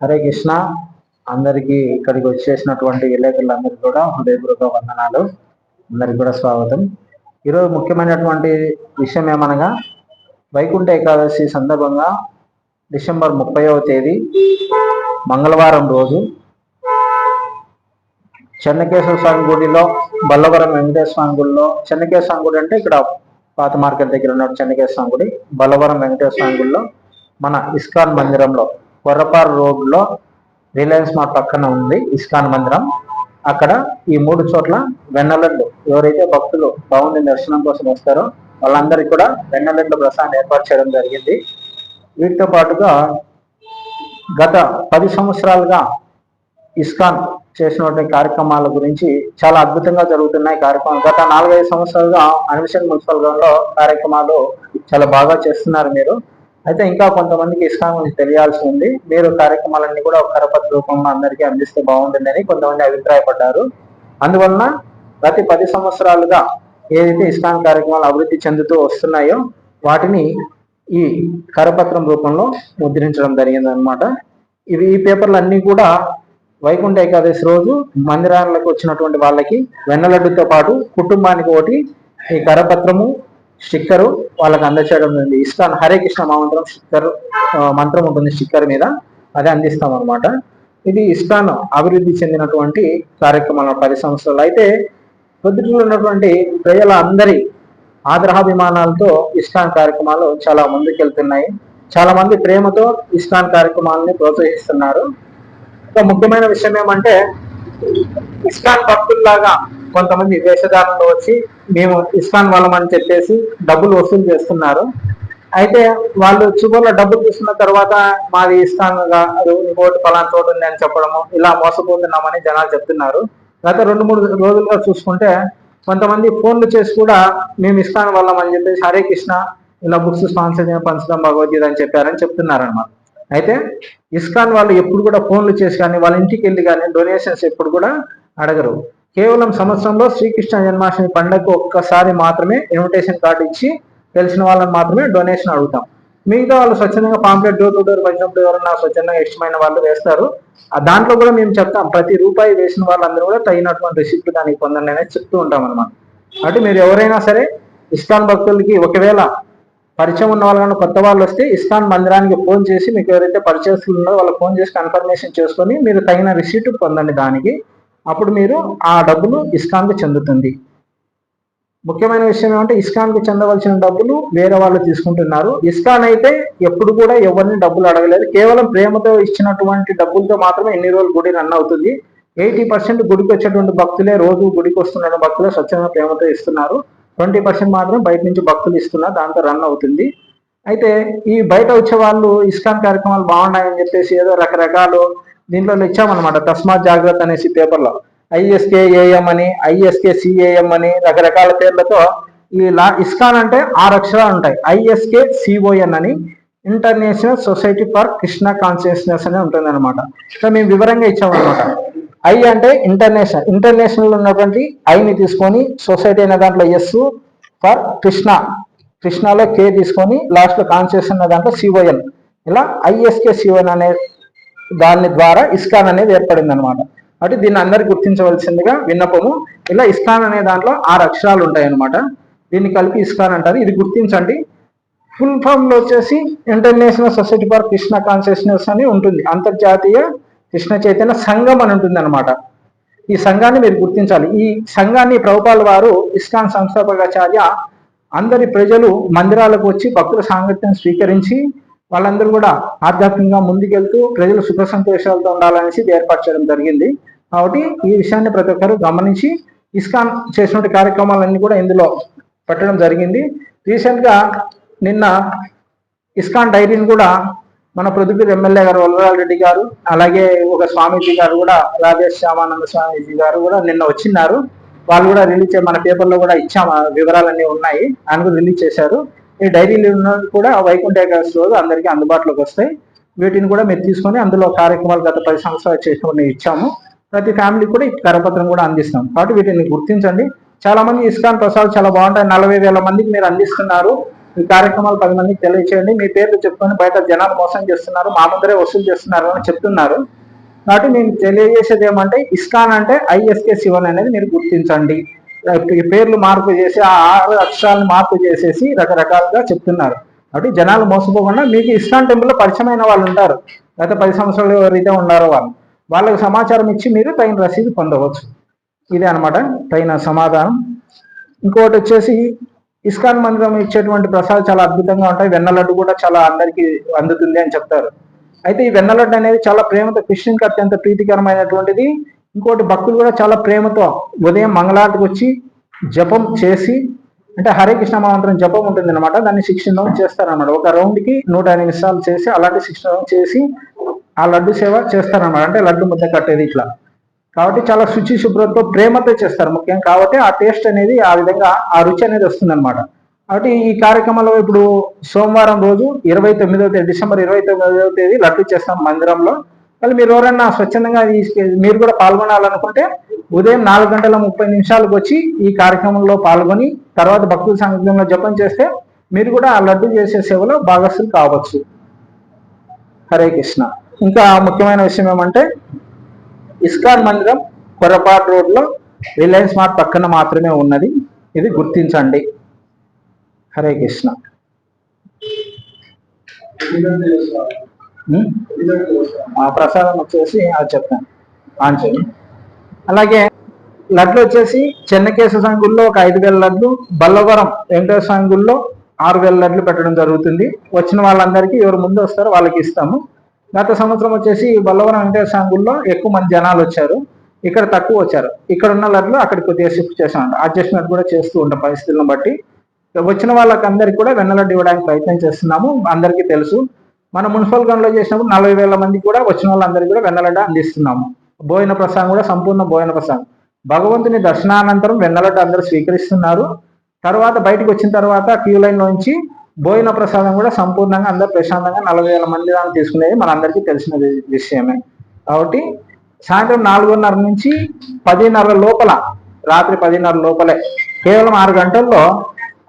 హరే కృష్ణ. అందరికీ ఇక్కడికి వచ్చేసినటువంటి విలేకరులందరికీ కూడా హృదయపూర్వక వందనాలు. అందరికి కూడా స్వాగతం. ఈరోజు ముఖ్యమైనటువంటి విషయం ఏమనగా వైకుంఠ ఏకాదశి సందర్భంగా డిసెంబర్ ముప్పైవ తేదీ మంగళవారం రోజు చెన్నకేశ్వర స్వామి గుడిలో బల్లవరం వెంకటేశ్వర స్వామి గుడిలో చెన్నకేశ్వర స్వామి గుడి అంటే ఇక్కడ పాత మార్కెట్ దగ్గర ఉన్న చెన్నకేశ్వర స్వామి గుడి బల్లవరం వెంకటేశ్వర స్వామి గుడిలో మన ఇస్కాన్ మందిరంలో కొర్రపారు రోడ్లో రిలయన్స్ మార్ట్ పక్కన ఉంది ఇస్కాన్ మందిరం. అక్కడ ఈ మూడు చోట్ల వెన్నలడ్డు ఎవరైతే భక్తులు బాగుంది దర్శనం కోసం వస్తారో వాళ్ళందరికీ కూడా వెన్నలడ్డు ప్రసాదం ఏర్పాటు చేయడం జరిగింది. వీటితో పాటుగా గత పది సంవత్సరాలుగా ఇస్కాన్ చేసినటువంటి కార్యక్రమాల గురించి చాలా అద్భుతంగా జరుగుతున్నాయి కార్యక్రమాలు. గత నాలుగైదు సంవత్సరాలుగా అనిమిషన్ మున్సిపల్లో కార్యక్రమాలు చాలా బాగా చేస్తున్నారు మీరు. అయితే ఇంకా కొంతమందికి ఇస్కాన్ గురించి తెలియాల్సి ఉంది. మీరు కార్యక్రమాలన్నీ కూడా ఒక కరపత్ర రూపంలో అందరికీ అందిస్తే బాగుంటుందని కొంతమంది అభిప్రాయపడ్డారు. అందువలన ప్రతి పది సంవత్సరాలుగా ఏదైతే ఇస్కాన్ కార్యక్రమాలు అభివృద్ధి చెందుతూ వస్తున్నాయో వాటిని ఈ కరపత్రం రూపంలో ముద్రించడం జరిగింది అనమాట ఇవి ఈ పేపర్లు అన్నీ కూడా వైకుంఠ ఏకాదశి రోజు మందిరాలకు వచ్చినటువంటి వాళ్ళకి వెన్నలడ్డుతో పాటు కుటుంబానికి ఒకటి ఈ కరపత్రము స్టిక్కరు వాళ్ళకి అందచేయడం ఉంది ఇస్కాన్ హరే కృష్ణ మహామంత్రం స్టిక్కర్ మంత్రం ఉంటుంది స్టిక్కర్ మీద. అదే అందిస్తాం అనమాట ఇది ఇస్కాన్ అభివృద్ధి చెందినటువంటి కార్యక్రమాలు పది సంవత్సరాలు. అయితే పొద్దుటలో ఉన్నటువంటి ప్రజల అందరి ఆదరాభిమానాలతో ఇస్కాన్ కార్యక్రమాలు చాలా ముందుకెళ్తున్నాయి. చాలా మంది ప్రేమతో ఇస్కాన్ కార్యక్రమాలని ప్రోత్సహిస్తున్నారు. ఒక ముఖ్యమైన విషయం ఏమంటే ఇస్కాన్ భక్తుల్లాగా కొంతమంది వేషధారణలో వచ్చి మేము ఇస్కాన్ వాళ్ళం అని చెప్పేసి డబ్బులు వసూలు చేస్తున్నారు. అయితే వాళ్ళు చివరిలో డబ్బులు తీసుకున్న తర్వాత మాది ఇస్కాన్ కాదు ఇంకోటి పలానా చోటు ఉంది అని చెప్పడము ఇలా మోసపోతున్నామని జనాలు చెప్తున్నారు. గత రెండు మూడు రోజులుగా చూసుకుంటే కొంతమంది ఫోన్లు చేసి కూడా మేము ఇస్కాన్ వాళ్ళం అని చెప్పేసి హరే కృష్ణ ఇలా బుక్స్ స్పాన్సర్ పంచడం భగవద్గీత అని చెప్పారని చెప్తున్నారు అనమాట అయితే ఇస్కాన్ వాళ్ళు ఎప్పుడు కూడా ఫోన్లు చేసి కానీ వాళ్ళ ఇంటికి వెళ్ళి కానీ డొనేషన్స్ ఎప్పుడు కూడా అడగరు. కేవలం సంవత్సరంలో శ్రీకృష్ణ జన్మాష్టమి పండుగకు ఒక్కసారి మాత్రమే ఇన్విటేషన్ కార్డు ఇచ్చి తెలిసిన వాళ్ళని మాత్రమే డొనేషన్ అడుగుతాం. మిగతా వాళ్ళు స్వచ్ఛందంగా పాంప్లెట్ డోర్ టు డోర్ పంచినప్పుడు ఎవరన్నా స్వచ్ఛందంగా ఇష్టమైన వాళ్ళు వేస్తారు. ఆ దాంట్లో కూడా మేము చెప్తాం. ప్రతి రూపాయి వేసిన వాళ్ళందరూ కూడా తగినటువంటి రిసిప్ట్ దానికి పొందండి అనేది చెప్తూ ఉంటాం అనమాట కాబట్టి మీరు ఎవరైనా సరే ఇస్కాన్ భక్తులకి ఒకవేళ పరిచయం ఉన్న వాళ్ళు కొత్త వాళ్ళు వస్తే ఇస్కాన్ మందిరానికి ఫోన్ చేసి మీకు ఎవరైతే పరిచయస్తులు ఉన్నారో వాళ్ళకి ఫోన్ చేసి కన్ఫర్మేషన్ చేసుకొని మీరు తగిన రిసీట్ పొందండి దానికి. అప్పుడు మీరు ఆ డబ్బులు ఇస్కాన్కి చెందుతుంది. ముఖ్యమైన విషయం ఏమంటే ఇస్కాన్కి చెందవలసిన డబ్బులు వేరే వాళ్ళు తీసుకుంటున్నారు. ఇస్కాన్ అయితే ఎప్పుడు కూడా ఎవరిని డబ్బులు అడగలేదు. కేవలం ప్రేమతో ఇచ్చినటువంటి డబ్బులతో మాత్రమే ఎన్ని రోజులు గుడి రన్ అవుతుంది. ఎయిటీ పర్సెంట్ గుడికి వచ్చేటువంటి భక్తులే రోజు గుడికి వస్తున్న భక్తులే స్వచ్ఛంగా ప్రేమతో ఇస్తున్నారు. ట్వంటీ పర్సెంట్ మాత్రం బయట నుంచి భక్తులు ఇస్తున్నారు. దాంతో రన్ అవుతుంది. అయితే ఈ బయట వచ్చే వాళ్ళు ఇస్కాన్ కార్యక్రమాలు బాగున్నాయని చెప్పేసి ఏదో రకరకాలు దీంట్లో ఇచ్చామన్నమాట. తస్మాత్ జాగ్రత్త అనేసి పేపర్లో. ఐఎస్కే ఏఎం అని ఐఎస్కే సిఏఎం అని రకరకాల పేర్లతో ఈ లా ఇస్కాన్ అంటే ఆరు అక్షరాలు ఉంటాయి. ఐఎస్కే సిఓఎన్ అని international society for Krishna consciousness అని ఉంటుంది అనమాట సో మేము వివరంగా ఇచ్చామన్నమాట. ఐ అంటే ఇంటర్నేషనల్. ఇంటర్నేషనల్ ఉన్నటువంటి ఐని తీసుకొని సొసైటీ అనే దాంట్లో ఎస్ ఫర్ కృష్ణ. కృష్ణలో కే తీసుకొని లాస్ట్లో కాన్షియస్ అన్న దాంట్లో సిఓఎన్. ఇలా ఐఎస్కే సిఓఎన్ అనే దాని ద్వారా ఇస్కాన్ అనేది ఏర్పడింది అనమాట అంటే దీన్ని అందరు గుర్తించవలసిందిగా విన్నపము. ఇలా ఇస్కాన్ అనే దాంట్లో ఆరు అక్షరాలు ఉంటాయి అనమాట దీన్ని కలిపి ఇస్కాన్ అంటారు. ఇది గుర్తించండి. ఫుల్ ఫామ్లో వచ్చేసి international society for Krishna consciousness అని ఉంటుంది. అంతర్జాతీయ కృష్ణ చైతన్య సంఘం అని ఉంటుంది అనమాట ఈ సంఘాన్ని మీరు గుర్తించాలి. ఈ సంఘాన్ని ప్రభుపాల వారు ఇస్కాన్ సంస్థాపకాచార్య అందరి ప్రజలు మందిరాలకు వచ్చి భక్తుల సాంగత్యం స్వీకరించి వాళ్ళందరూ కూడా ఆధ్యాత్మికంగా ముందుకెళ్తూ ప్రజలు సుఖ సంతోషాలతో ఉండాలనేసి ఏర్పాటు చేయడం జరిగింది. కాబట్టి ఈ విషయాన్ని ప్రతి ఒక్కరు గమనించి ఇస్కాన్ చేసినటువంటి కార్యక్రమాలన్నీ కూడా ఇందులో పెట్టడం జరిగింది. రీసెంట్గా నిన్న ఇస్కాన్ డైరీని కూడా మన ప్రొద్దుటూరు ఎమ్మెల్యే గారు వల్లరాల్ రెడ్డి గారు అలాగే ఒక స్వామీజీ గారు కూడా రాజేష్ శ్యామానంద స్వామీజీ గారు కూడా నిన్న వచ్చిన్నారు. వాళ్ళు కూడా రిలీజ్ మన పేపర్లో కూడా ఇచ్చాము వివరాలన్నీ ఉన్నాయి. ఆయన కూడా రిలీజ్ చేశారు. ఈ డైరీలు ఉన్నవి కూడా వైకుంఠ ఏకాదశి రోజు అందరికీ అందుబాటులోకి వస్తాయి. వీటిని కూడా మీరు తీసుకొని అందులో కార్యక్రమాలు గత పది సంవత్సరాలు చేసినప్పుడు ఇచ్చాము. ప్రతి ఫ్యామిలీకి కూడా ఈ కరపత్రం కూడా అందిస్తాం. కాబట్టి వీటిని గుర్తించండి. చాలా మంది ఇస్కాన్ ప్రసాద్ చాలా బాగుంటాయి. నలభై వేల మందికి మీరు అందిస్తున్నారు. ఈ కార్యక్రమాలు పది మందికి తెలియచేయండి. మీ పేర్లు చెప్పుకొని బయట జనాలు మోసం చేస్తున్నారు. మా ముందరే వసూలు చేస్తున్నారు అని చెప్తున్నారు. కాబట్టి నేను తెలియజేసేది ఏమంటే ఇస్కాన్ అంటే ఐఎస్కే శివన్ అనేది మీరు గుర్తించండి. పేర్లు మార్పు చేసి ఆ ఆరు అక్షరాలను మార్పు చేసేసి రకరకాలుగా చెప్తున్నారు. కాబట్టి జనాలు మోసపోకుండా మీకు ఇస్లాం టెంపుల్లో పరిచయమైన వాళ్ళు ఉంటారు. గత పది సంవత్సరాలు ఎవరైతే ఉన్నారో వాళ్ళు. వాళ్ళకి సమాచారం ఇచ్చి మీరు తగిన రసీదు పొందవచ్చు. ఇదే అనమాట తగిన సమాధానం. ఇంకొకటి వచ్చేసి ఇస్కాన్ మందిరం ఇచ్చేటువంటి ప్రసాదం చాలా అద్భుతంగా ఉంటాయి. వెన్నలడ్డు కూడా చాలా అందరికీ అందుతుంది అని చెప్తారు. అయితే ఈ వెన్నలడ్డు అనేది చాలా ప్రేమతో కృష్ణునికి అత్యంత ప్రీతికరమైనటువంటిది. ఇంకోటి భక్తులు కూడా చాలా ప్రేమతో ఉదయం మంగళారతికి వచ్చి జపం చేసి అంటే హరే కృష్ణ మహామంత్రం జపం ఉంటుంది అనమాట దాన్ని సిక్స్టీన్ రౌండ్ చేస్తారనమాట ఒక రౌండ్కి నూట ఎనిమిది సార్లు చేసి అలాంటి సిక్స్టీన్ రౌండ్ చేసి ఆ లడ్డు సేవ చేస్తారనమాట అంటే లడ్డు ముద్ద కట్టేది ఇట్లా. కాబట్టి చాలా శుచి శుభ్రతతో ప్రేమతో చేస్తారు ముఖ్యం కాబట్టి ఆ టేస్ట్ అనేది ఆ విధంగా ఆ రుచి అనేది వస్తుంది అనమాట కాబట్టి ఈ కార్యక్రమంలో ఇప్పుడు సోమవారం రోజు ఇరవై తొమ్మిదవ తేదీ డిసెంబర్ ఇరవై తొమ్మిదవ తేదీ లడ్డు చేస్తాం మందిరంలో. మళ్ళీ మీరు ఎవరైనా స్వచ్ఛందంగా మీరు కూడా పాల్గొనాలనుకుంటే ఉదయం నాలుగు గంటల ముప్పై నిమిషాలకు వచ్చి ఈ కార్యక్రమంలో పాల్గొని తర్వాత భక్తుల సంఘంలో జపం చేస్తే మీరు కూడా ఆ లడ్డు చేసే సేవలో భాగస్థులు కావచ్చు. హరే కృష్ణ. ఇంకా ముఖ్యమైన విషయం ఏమంటే ఇస్కాన్ మందిరం కొరపాటు రోడ్లో రిలయన్స్ మార్ట్ పక్కన మాత్రమే ఉన్నది. ఇది గుర్తించండి. హరే కృష్ణ. ఆ ప్రసాదం వచ్చేసి అది చెప్తాను. ఆన్ చేయండి అలాగే లడ్లు వచ్చేసి చెన్నకేశ సంగుల్లో ఒక ఐదు వేల లడ్లు బల్లవరం వెంకటేశ్వర సంగుల్లో ఆరు వేల లడ్లు పెట్టడం జరుగుతుంది. వచ్చిన వాళ్ళందరికీ ఎవరు ముందు వస్తారో వాళ్ళకి ఇస్తాము. గత సంవత్సరం వచ్చేసి బల్లవరం వెంకటేశ్వర సంగుల్లో ఎక్కువ మంది జనాలు వచ్చారు. ఇక్కడ తక్కువ వచ్చారు. ఇక్కడ ఉన్న లడ్లు అక్కడికి కొద్దిగా షిఫ్ట్ చేసాం అడ్జస్ట్మెంట్ కూడా చేస్తూ ఉంటాం పరిస్థితులను బట్టి. వచ్చిన వాళ్ళకందరికీ కూడా వెన్నలడ్డు ఇవ్వడానికి ప్రయత్నం చేస్తున్నాము. అందరికీ తెలుసు. మన మున్సిపల్ గన్లో చేసినప్పుడు నలభై వేల మంది కూడా వచ్చిన వాళ్ళందరికీ కూడా వెన్నలడ్డ అందిస్తున్నాము. భోజన ప్రసాదం కూడా సంపూర్ణ భోజన ప్రసాదం. భగవంతుని దర్శనానంతరం వెన్నలడ్డ అందరూ స్వీకరిస్తున్నారు. తర్వాత బయటకు వచ్చిన తర్వాత క్యూ లైన్ నుంచి భోజన ప్రసాదం కూడా సంపూర్ణంగా అందరూ ప్రశాంతంగా నలభై వేల మంది దాన్ని తీసుకునేది మనందరికీ తెలిసిన విషయమే. కాబట్టి సాయంత్రం నాలుగున్నర నుంచి పదిన్నర లోపల రాత్రి పదిన్నర లోపలే కేవలం ఆరు గంటల్లో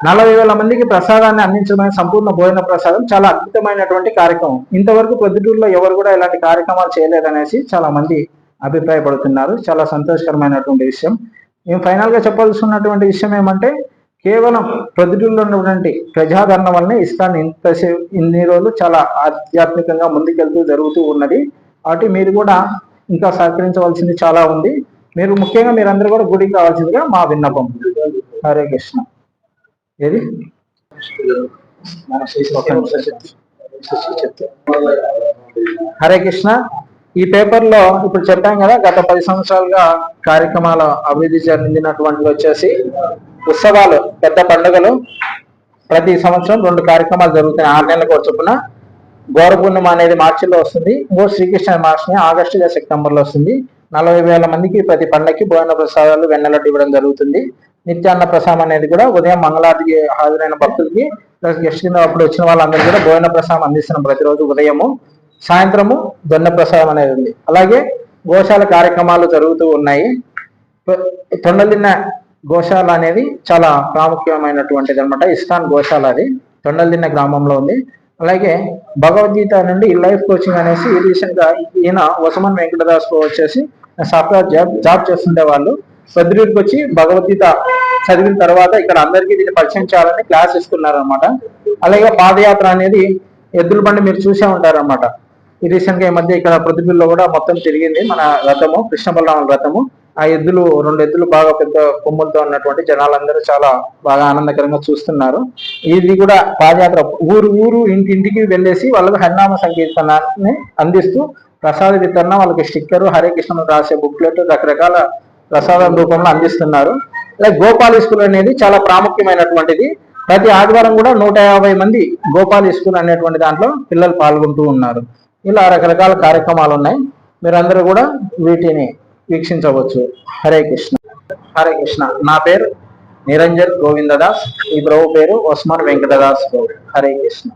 నలభై వేల మందికి ప్రసాదాన్ని అందించడం సంపూర్ణ భోజన ప్రసాదం. చాలా అద్భుతమైనటువంటి కార్యక్రమం. ఇంతవరకు ప్రొద్దుటూరులో ఎవరు కూడా ఇలాంటి కార్యక్రమాలు చేయలేదనేసి చాలా మంది అభిప్రాయపడుతున్నారు. చాలా సంతోషకరమైనటువంటి విషయం. మేము ఫైనల్గా చెప్పాల్సినటువంటి విషయం ఏమంటే కేవలం ప్రొద్దుటూరులో ఉన్నటువంటి ప్రజాదరణ వల్లనే ఇస్కాన్ ఇంత ఇన్ని రోజులు చాలా ఆధ్యాత్మికంగా ముందుకెళ్తూ జరుగుతూ ఉన్నది. కాబట్టి మీరు కూడా ఇంకా సహకరించవలసింది చాలా ఉంది. మీరు ముఖ్యంగా మీరందరూ కూడా గుడికి కావాల్సిందిగా మా విన్నపం. హరే కృష్ణ. ఏది? హరే కృష్ణ. ఈ పేపర్లో ఇప్పుడు చెప్పాం కదా గత పది సంవత్సరాలుగా కార్యక్రమాల అభివృద్ధి చెందినటువంటి వచ్చేసి ఉత్సవాలు పెద్ద పండుగలు. ప్రతి సంవత్సరం రెండు కార్యక్రమాలు జరుగుతాయి ఆరు నెలలకు చొప్పున. గౌర పూర్ణిమ అనేది మార్చిలో వస్తుంది. మూడు శ్రీకృష్ణ మార్చిని ఆగస్టు సెప్టెంబర్లో వస్తుంది. నలభై వేల మందికి ప్రతి పండగకి భోజన ప్రసాదాలు వెన్నెలట్టు ఇవ్వడం జరుగుతుంది. నిత్యాన్న ప్రసాదం అనేది కూడా ఉదయం మంగళారికి హాజరైన భక్తులకి గెస్ట్ అప్పుడు వచ్చిన వాళ్ళందరూ కూడా భోజన ప్రసాదం అందిస్తున్నాం ప్రతిరోజు ఉదయము. సాయంత్రము దొన్న ప్రసాదం అనేది ఉంది. అలాగే గోశాల కార్యక్రమాలు జరుగుతూ ఉన్నాయి. తొండలిన్న గోశాల అనేది చాలా ప్రాముఖ్యమైనటువంటిది అనమాట ఇస్కాన్ గోశాల అది తొండలిన్న గ్రామంలో ఉంది. అలాగే భగవద్గీత నుండి లైఫ్ కోచింగ్ అనేసి రీసెంట్గా ఈయన వసమన్ వెంకటదాస్ వచ్చేసి సాఫ్ట్వేర్ జాబ్ జాబ్ చేస్తుండే వాళ్ళు సద్రూరికి వచ్చి భగవద్గీత చదివిన తర్వాత ఇక్కడ అందరికీ దీన్ని పరిచయం చేయాలని క్లాస్ ఇస్తున్నారు అనమాట అలాగే పాదయాత్ర అనేది ఎద్దుల బండి మీరు చూసే ఉంటారన్నమాట. ఈ రీసెంట్గా ఈ మధ్య ఇక్కడ ప్రతిభలో కూడా మొత్తం తిరిగింది మన రథము కృష్ణ బలరాముల రథము. ఆ ఎద్దులు రెండు ఎద్దులు బాగా పెద్ద కొమ్ములతో ఉన్నటువంటి జనాలందరూ చాలా బాగా ఆనందకరంగా చూస్తున్నారు. ఇది కూడా పాదయాత్ర ఊరు ఊరు ఇంటింటికి వెళ్ళేసి వాళ్ళకి హరినామ సంకీర్తనాన్ని అందిస్తూ ప్రసాద వితరణ వాళ్ళకి స్టిక్కర్ హరే కృష్ణ రాసే బుక్లెట్ రకరకాల ప్రసాదం రూపంలో అందిస్తున్నారు. అలాగే గోపాల్ స్కూల్ అనేది చాలా ప్రాముఖ్యమైనటువంటిది. ప్రతి ఆదివారం కూడా నూట యాభై మంది గోపాల్ స్కూల్ అనేటువంటి దాంట్లో పిల్లలు పాల్గొంటూ ఉన్నారు. ఇలా రకరకాల కార్యక్రమాలు ఉన్నాయి. మీరందరూ కూడా వీటిని వీక్షించవచ్చు. హరే కృష్ణ. హరే కృష్ణ. నా పేరు నిరంజన్ గోవిందదాస్. ఈ ప్రభు పేరు ఒస్మాన్ వెంకటదాస్ హరే కృష్ణ.